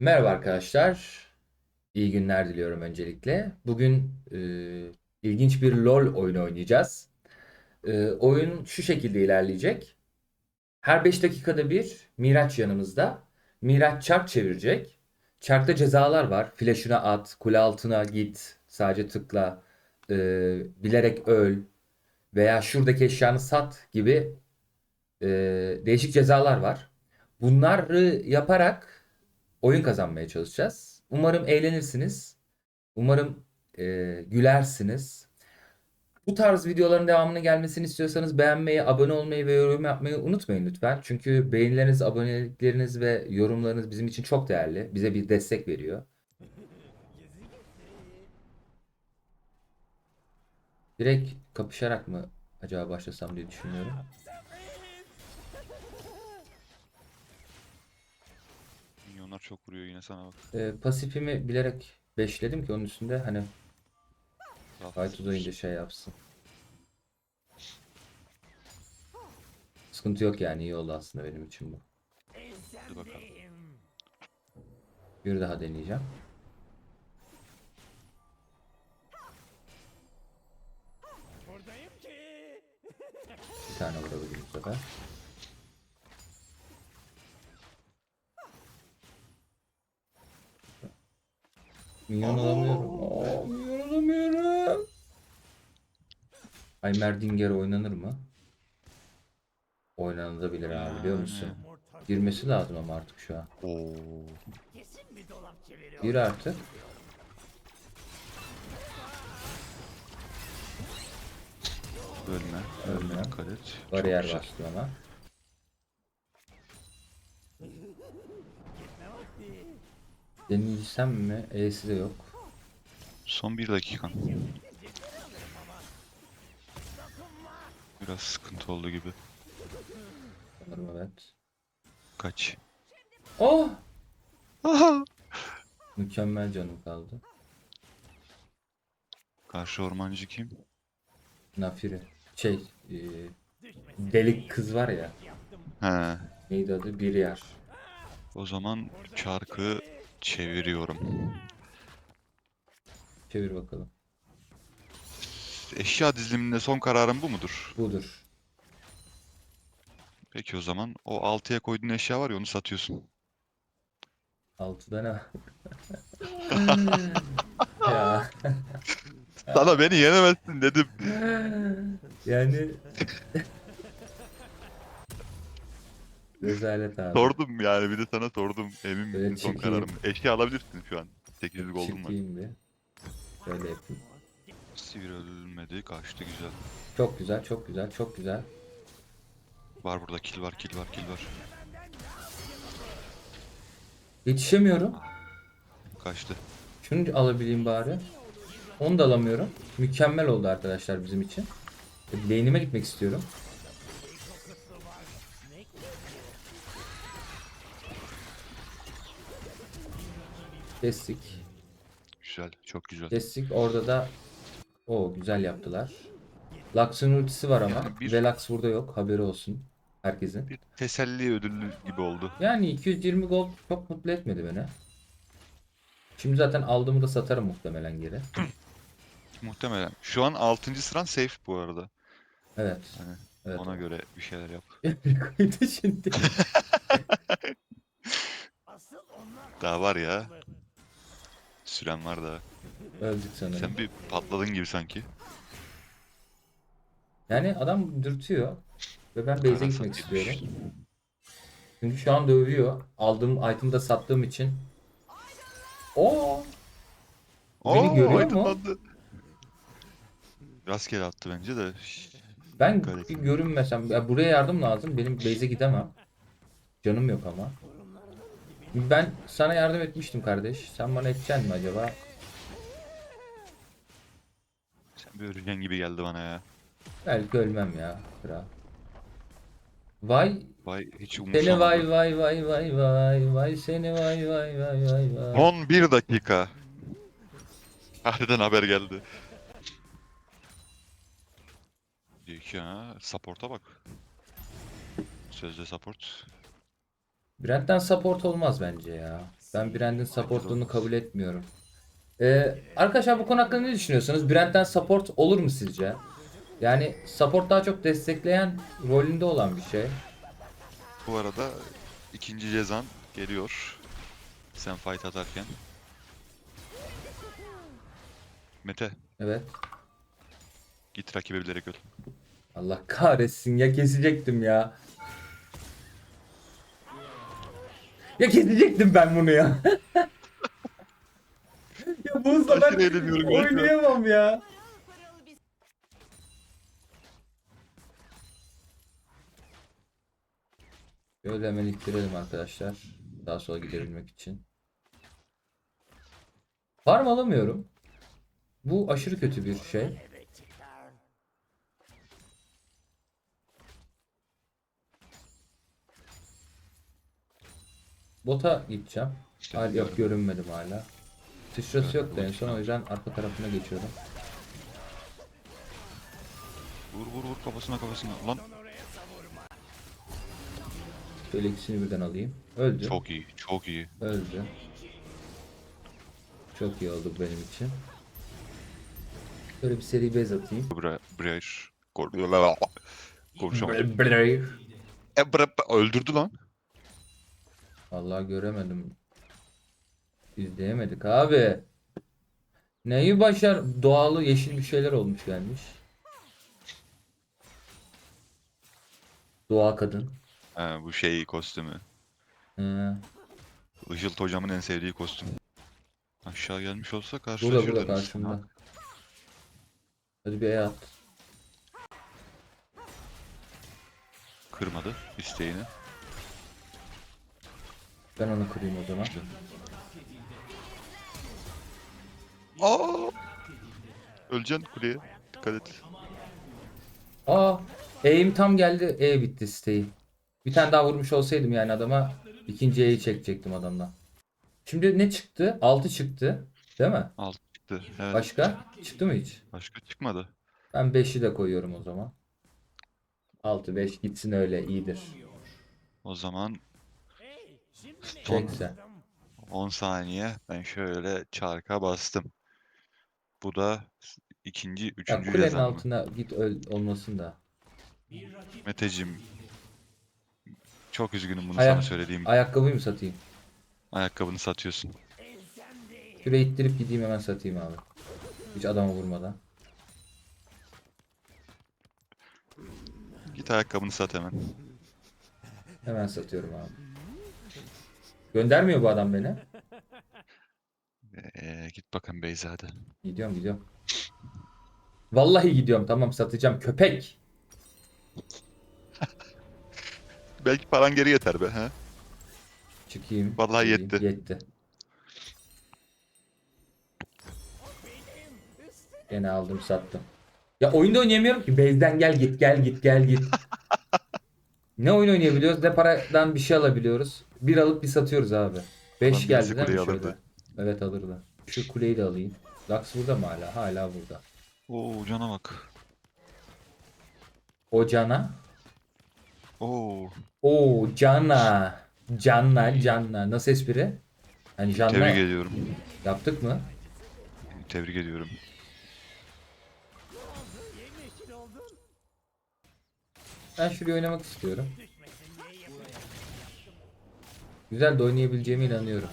Merhaba arkadaşlar. İyi günler diliyorum öncelikle. Bugün e, ilginç bir LoL oyunu oynayacağız. E, oyun şu şekilde ilerleyecek. Her 5 dakikada bir Miraç yanımızda. Miraç çark çevirecek. Çarkta cezalar var. Flash'ına at, kule altına git, sadece tıkla, e, bilerek öl veya şuradaki eşyanı sat gibi e, değişik cezalar var. Bunları yaparak oyun kazanmaya çalışacağız. Umarım eğlenirsiniz. Umarım e, gülersiniz. Bu tarz videoların devamını gelmesini istiyorsanız beğenmeyi, abone olmayı ve yorum yapmayı unutmayın lütfen. Çünkü beğenileriniz, abonelikleriniz ve yorumlarınız bizim için çok değerli. Bize bir destek veriyor. Direkt kapışarak mı acaba başlasam diye düşünüyorum. Milyonlar çok vuruyor yine sana bak. E, pasifimi bilerek beşledim ki onun üstünde hani Rahat. Fight uzayınca şey yapsın. Sıkıntı yok yani iyi oldu aslında benim için bu. Hadi bakalım. Bir daha deneyeceğim. Bir tane vurabildim bu sefer. Minyon alamıyorum. Oo, minyon alamıyorum. Heimerdinger oynanır mı? Oynanabilir abi biliyor musun? Girmesi lazım ama artık şu an. Oo. Gir artık. Ölme. Ölme. Ölme. Dikkat et. Bariyer bastı ona. Deneyeceğim mi? E'si de yok. Son bir dakikan. Biraz sıkıntı oldu gibi. Sanırım evet. Kaç. Oh! Aha! Mükemmel canım kaldı. Karşı ormancı kim? Nafiri. Şey, e, delik kız var ya. He. Neydi adı? Bir yer. O zaman çarkı çeviriyorum. Çevir bakalım. Eşya diziliminde son kararın bu mudur? Budur. Peki o zaman o 6'ya koyduğun eşya var ya onu satıyorsun. Altıda ne var? ya. Sana beni yenemezsin dedim. Yani Rezalet abi. Sordum yani bir de sana sordum. Emin Böyle misin son çekeyim. kararım? Eşya alabilirsin şu an. 800 gold'um var. Çekeyim bir. Şöyle yapayım. Sivri ölmedi. Kaçtı güzel. Çok güzel, çok güzel, çok güzel. Var burada kill var kill var kill var. Yetişemiyorum. Kaçtı. Şunu alabileyim bari. Onu da alamıyorum. Mükemmel oldu arkadaşlar bizim için. Lane'ime gitmek istiyorum. Kestik. Güzel. Çok güzel. Kestik. Orada da o güzel yaptılar. Lux'ın ultisi var ama. Yani bir- Ve Lux burada yok. Haberi olsun. Herkesin. Bir teselli ödüllü gibi oldu. Yani 220 gold çok mutlu etmedi beni. Şimdi zaten aldığımı da satarım muhtemelen geri. Muhtemelen. Şu an 6. sıran safe bu arada. Evet. Hani Evet. ona göre bir şeyler yap. Koydu şimdi. Daha var ya. Süren var daha. Öldük sanırım. Sen bir patladın gibi sanki. Yani adam dürtüyor. Ve ben base'e Anasını gitmek istiyorum. Çünkü şu an dövüyor. Aldığım item'ı da sattığım için. Oo! Beni Oo, görüyor mu? aydınlandı. Rastgele attı bence de. Ben Garip. bir görünmesem. Ya buraya yardım lazım. Benim base'e gidemem. Canım yok ama. Ben sana yardım etmiştim kardeş. Sen bana edeceksin mi acaba? Sen bir öleceksin gibi geldi bana ya. Belki ölmem ya. Kral. Vay Vay hiç seni umursamadım. vay vay vay vay vay vay seni vay vay vay vay vay. Son bir dakika. Harbiden haber geldi. Diyor ki ha, support'a bak. Sözde support. Brent'ten support olmaz bence ya. Ben Brand'in supportluğunu kabul etmiyorum. Ee, arkadaşlar bu konu hakkında ne düşünüyorsunuz? Brand'den support olur mu sizce? Yani support daha çok destekleyen rolünde olan bir şey. Bu arada ikinci cezan geliyor. Sen fight atarken. Mete Evet. git rakibe bilerek öl. Allah kahretsin ya kesecektim ya. Ya kesecektim ben bunu ya. ya bu hızla ben Aşırı eğleniyorum ya. oynayamam ya. Şöyle hemen ittirelim arkadaşlar. Daha sonra gidebilmek için. Farm alamıyorum. Bu aşırı kötü bir şey. Bota gideceğim. Hala yok görünmedim hala. Sıçrası yoktu en son o yüzden arka tarafına geçiyorum. Vur vur vur kafasına kafasına. Lan Şöyle ikisini birden alayım. Öldü. çok iyi çok iyi. Öldü. Çok iyi oldu benim için. Böyle bir seri bez atayım. Bra Brair. Kor- Konuşamadım. E, öldürdü lan. Vallahi göremedim. İzleyemedik abi. Neyi başar? Doğalı yeşil bir şeyler olmuş gelmiş. Doğa kadın. Ha, bu şey kostümü. He. Işıltı hocamın en sevdiği kostüm. Aşağı gelmiş olsa Burada burada karşımda. Hadi bir E at. Kırmadı isteğini. Ben onu kırayım o zaman. Aa! Öleceksin kuleye. Dikkat et. Aa, E'im tam geldi. E bitti siteyi. Bir tane daha vurmuş olsaydım yani adama ikinci E'yi çekecektim adamdan. Şimdi ne çıktı? 6 çıktı. Değil mi? Alt çıktı. Evet. Başka? Çıktı mı hiç? Başka çıkmadı. Ben 5'i de koyuyorum o zaman. 6 5 gitsin öyle iyidir. O zaman Çekse. 10 saniye ben şöyle çarka bastım. Bu da ikinci, Ya üçüncü kulenin cezam mı? altına git öl olmasın da. Meteciğim çok üzgünüm bunu Ayak- sana söylediğim. Ayakkabıyı mı satayım? Ayakkabını satıyorsun. Şuraya ittirip gideyim hemen satayım abi. Hiç adama vurmadan. Git ayakkabını sat hemen. Hemen satıyorum abi. Göndermiyor bu adam beni. Ee, git bakın Beyza'da. Gidiyorum gidiyorum. Vallahi gidiyorum tamam satacağım köpek. Belki paran geri yeter be. He? Çıkayım. Vallahi yetti. Yetti. Gene aldım sattım. Ya oyunda oynayamıyorum ki. Base'den gel git gel git gel git. ne oyun oynayabiliyoruz ne paradan bir şey alabiliyoruz. Bir alıp bir satıyoruz abi. 5 Lan geldi değil mi kuleyi şöyle? alırdı. Evet alırdı. Şu kuleyi de alayım. Lux burada mı hala? Hala burada. Oo cana bak. O cana. Oo. O cana. Canna canna. Nasıl espri? Hani canna Tebrik ediyorum. yaptık mı? Tebrik ediyorum. Ben şuraya oynamak istiyorum. Güzel de oynayabileceğime inanıyorum.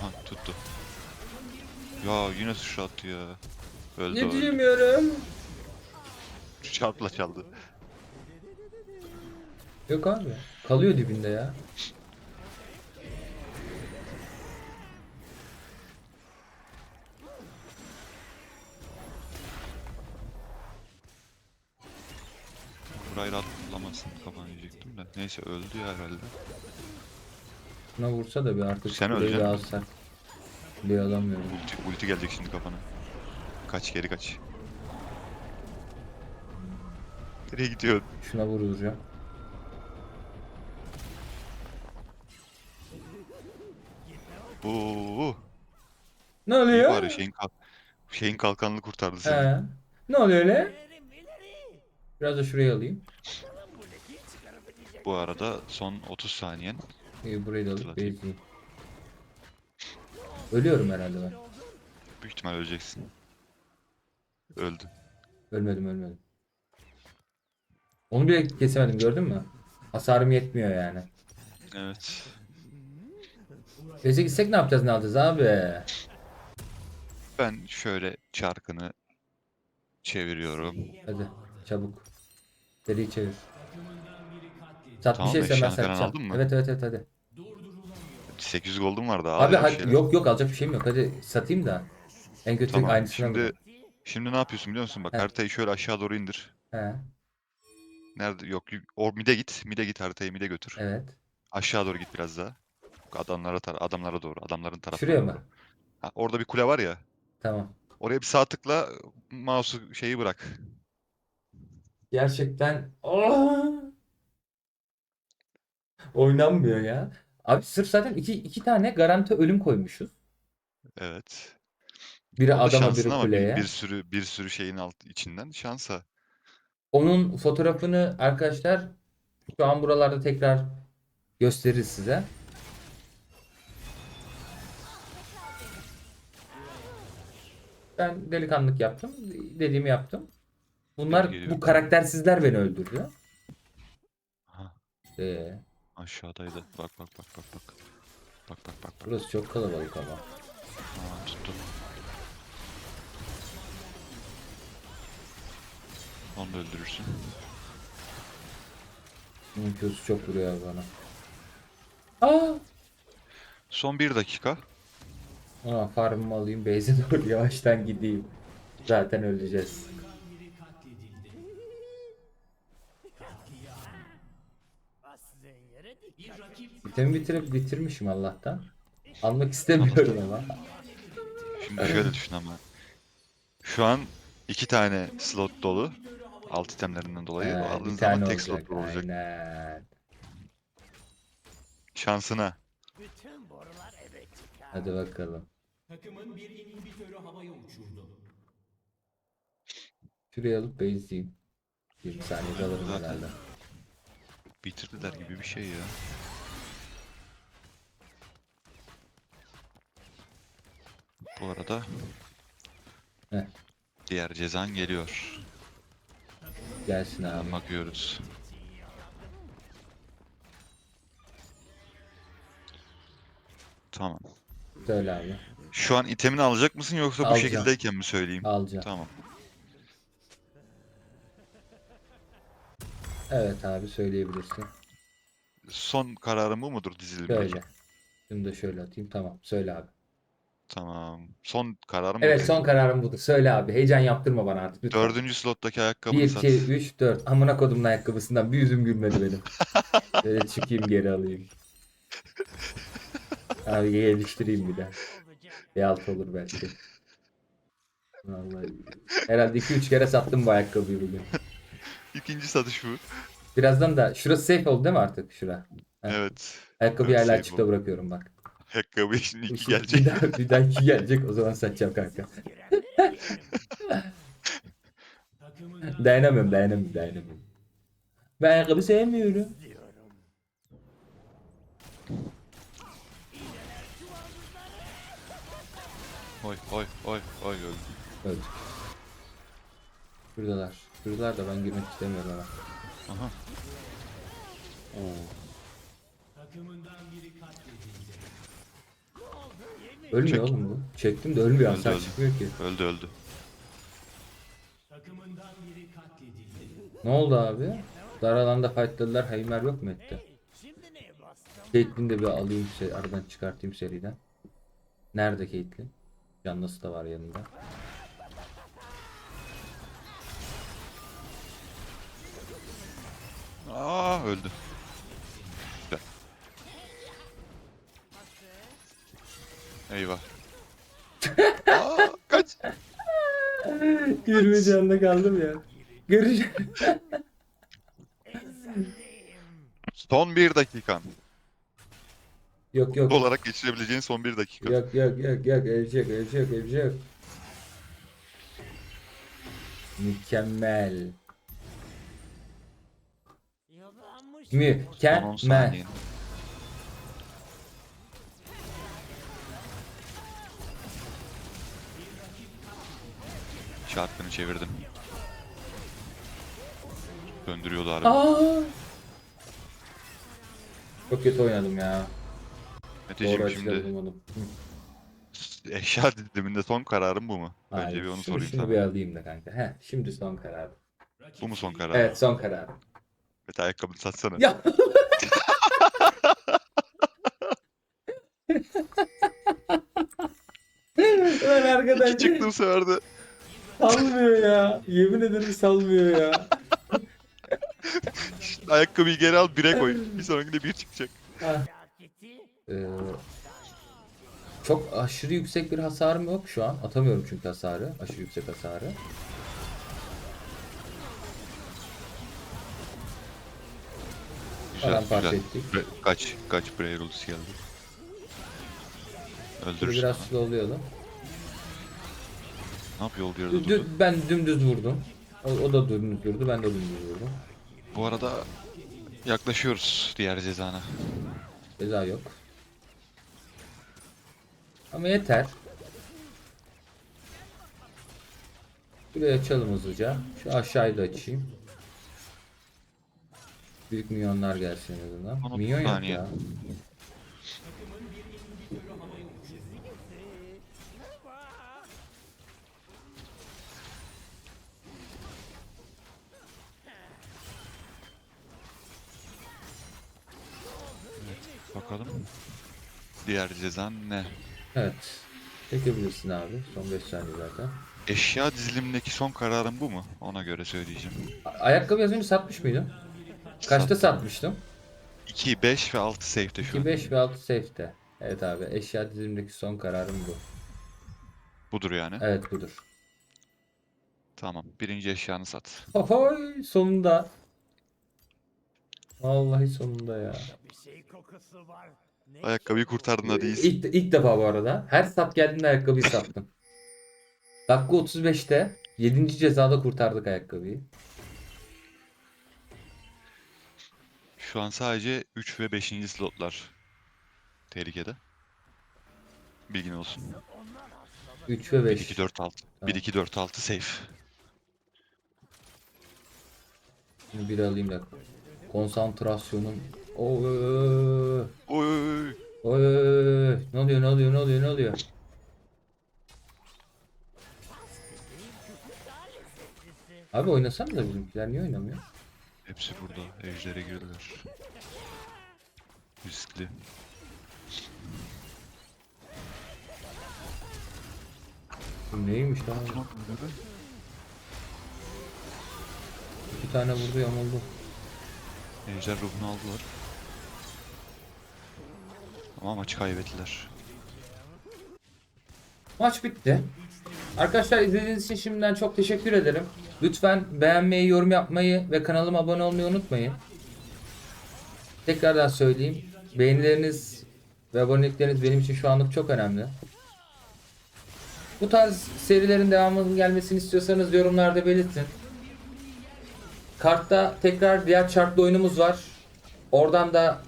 Ha tuttu. Ya yine sıçrattı ya. Öldü Ne öldü. diyemiyorum? Çarpla çaldı. Yok abi. Kalıyor dibinde ya. Burayı atlamasın kafanı yiyecektim de. Neyse öldü ya herhalde. Buna vursa da bir artık Sen kuleyi bir öleceksin. alsak. Kuleyi alamıyorum. Ulti, ulti gelecek şimdi kafana. Kaç geri kaç. Nereye gidiyorsun? Şuna vuracağım. Oo. Ne İyi oluyor? bari şeyin kalk şeyin kalkanını kurtardı seni. He. Ne oluyor öyle? Biraz da şuraya alayım. Bu arada son 30 saniyen. İyi, burayı da alıp Hatırlatayım. Ölüyorum herhalde ben. Büyük ihtimal öleceksin. Öldü. Ölmedim ölmedim. Onu bile kesemedim gördün mü? Hasarım yetmiyor yani. Evet. Base gitsek ne yapacağız ne alacağız abi? Ben şöyle çarkını çeviriyorum. Hadi çabuk. Seri çevir. Sat Tamam, bir şey sen ben aldın mı? Evet evet evet hadi. 800 gold'um var daha. Abi bir hadi şeyler. yok yok alacak bir şeyim yok. Hadi satayım da. En kötü Tamam. aynısını Şimdi alırım. şimdi ne yapıyorsun biliyor musun? Bak Heh. haritayı şöyle aşağı doğru indir. He, Nerede? Yok. yuk- O mide git. Mide git haritayı mide götür. evet. Aşağı doğru git biraz daha. Adamlara tar adamlara doğru. Adamların tarafına Şuraya mı? Ha, orada bir kule var ya. Tamam. Oraya bir sağ tıkla mouse'u şeyi bırak. Gerçekten Aa! oynanmıyor ya. Abi sırf zaten iki, iki tane garanti ölüm koymuşuz. Evet. Biri O da adama şansın biri ama bir, kuleye. bir sürü bir sürü şeyin alt içinden şansa. Onun fotoğrafını arkadaşlar şu an buralarda tekrar gösteririz size. Ben delikanlık yaptım. Dediğimi yaptım. Bunlar bu karaktersizler beni öldürdü. Aha, Ee, aşağıdaydı. Bak bak bak bak bak. Bak bak bak bak. burası çok kalabalık ama. Aa, tuttum. Onu da öldürürsün. Bunun kötüsü çok vuruyor bana. Aa! Son bir dakika. Aa, farmımı alayım. Base'e doğru yavaştan gideyim. Zaten öleceğiz. Bitemi bitirip bitirmişim Allah'tan. Almak istemiyorum ama. Şimdi şöyle düşün ama. Şu an iki tane slot dolu. Alt itemlerinden dolayı. Ee, Aldığın zaman tek slot dolu olacak. Aynen. Şansına. Hadi bakalım. Takımın bir inhibitörü havaya uçurdu. Şuraya alıp base'leyeyim. 20 saniyede alırım Zaten- herhalde. Bitirdiler gibi bir şey ya. Bu arada Heh. diğer cezan geliyor. Gelsin abi. Hemen bakıyoruz. Tamam. Söyle abi. Şu an itemini alacak mısın yoksa bu Alacağım. şekildeyken mi söyleyeyim? Alacağım. Tamam. Evet abi söyleyebilirsin. Son kararım bu mudur dizilmedeki? Şöyle. Şunu da şöyle atayım. Tamam. Söyle abi. Tamam. Son kararım Evet budur. son kararım budur. Söyle abi. Heyecan yaptırma bana artık lütfen. Dördüncü slottaki ayakkabını 1, sat. 2, 3, 4. Amına kodumun ayakkabısından bir yüzüm gülmedi benim. Böyle çıkayım geri alayım. Abi geliştireyim bir de. Bir alt olur belki. Vallahi. Herhalde 2-3 kere sattım bu ayakkabıyı bugün. İkinci satış bu. Birazdan da şurası safe oldu değil mi artık şura? Evet. Ayakkabıyı Evet, hala safe açıkta oldu. bırakıyorum bak. Ayakkabı şimdi iki Bir gelecek. daha, bir daha iki gelecek o zaman satacağım kanka. dayanamıyorum dayanamıyorum dayanamıyorum. Ben ayakkabı sevmiyorum. Oy oy oy oy öldü. Öldük. Şuradalar. Şuradalar da ben girmek istemiyorum ama. Aha. Oo. Ölmüyor Çek. oğlum bu. Çektim de ölmüyor. Öldü, Hasar öldü. çıkmıyor ki. Öldü öldü. Ne oldu abi? Dar alanda fightladılar. Heimer yok mu etti? Caitlyn'i de bir alayım. Şey, aradan çıkartayım seriden. Nerede Caitlyn? Canlısı da var yanında. Aa öldü. Güzel. Eyvah. Aa, kaç. 20 canında kaldım ya. Göreceğim. Son bir dakikan. Yok yok. Olarak geçirebileceğin son bir dakika. Yok yok yok yok. Öyle bir şey yok. Öyle bir şey yok. Öyle bir şey yok. Mükemmel. Son Mükemmel. Şarkını çevirdim. Döndürüyordu harbi. Aa! Çok kötü oynadım ya. Doğru Meteciğim şimdi eşya diziminde son kararım bu mu? Hayır, Önce bir onu şunu- sorayım Şunu bir alayım da kanka. Heh, şimdi son karar. Bu mu son kararın? Evet son karar. Mete ayakkabını satsana. Ya. Lan arkadaş İki çıktı bu sefer de. salmıyor ya. Yemin ederim salmıyor ya. Ayakkabıyı geri al bire koy. Bir sonrakinde bir çıkacak. Ha. Ee, çok aşırı yüksek bir hasarım yok şu an. Atamıyorum çünkü hasarı. Aşırı yüksek hasarı. Güzel Paramparça güzel. ettik. Bre- Kaç kaç Bray Rules geldi. Öldürürsün. biraz ama. slow oluyordu. Ne yapıyor o bir yerde Dü- durdu. dü- ben dümdüz vurdum. O, o da dümdüz vurdu. Ben de dümdüz vurdum. Bu arada yaklaşıyoruz diğer cezana. Ceza yok. Ama yeter. Burayı açalım hızlıca. Şu aşağıyı da açayım. Büyük milyonlar gelsin en azından. Onu Minyon yok saniye. ya. Bakalım. Diğer cezan ne? Evet. Çekebilirsin abi. Son 5 saniye zaten. Eşya dizilimindeki son kararın bu mu? Ona göre söyleyeceğim. A- ayakkabı az önce satmış mıydım? Kaçta satmıştım? 2, 5 ve 6 safe'de şu 2, an. 5 ve 6 safe'te. Evet abi. Eşya dizilimdeki son kararım bu. Budur yani. Evet budur. Tamam. Birinci eşyanı sat. Ohoy sonunda. Vallahi sonunda ya. Ayakkabıyı kurtardın hadi iyisin. İlk, ilk defa bu arada. Her sat geldiğinde ayakkabıyı sattım. Dakika 35'te 7. cezada kurtardık ayakkabıyı. Şu an sadece 3 ve 5. slotlar tehlikede. Bilgin olsun. 3 ve 1, 5. 2, 4, 6. 1, Tamam. 2, 4, 6 safe. Şimdi bir alayım da. Konsantrasyonum. Oy. Oy. Oy. Ne oluyor ne oluyor ne oluyor ne oluyor? Abi oynasam da bizimkiler niye oynamıyor? Hepsi burada. Ejder'e girdiler. Riskli. Bu neymiş lan? İki tane vurdu yamuldu. Ejder ruhunu aldılar. Ama maçı kaybettiler. Maç bitti. Arkadaşlar izlediğiniz için şimdiden çok teşekkür ederim. Lütfen beğenmeyi, yorum yapmayı ve kanalıma abone olmayı unutmayın. Tekrardan söyleyeyim. Beğenileriniz ve abonelikleriniz benim için şu anlık çok önemli. Bu tarz serilerin devamının gelmesini istiyorsanız yorumlarda belirtin. Kartta tekrar diğer chartlı oyunumuz var. Oradan da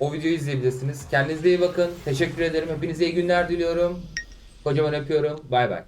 o videoyu izleyebilirsiniz. Kendinize iyi bakın. Teşekkür ederim. Hepinize iyi günler diliyorum. Kocaman öpüyorum. Bay bay.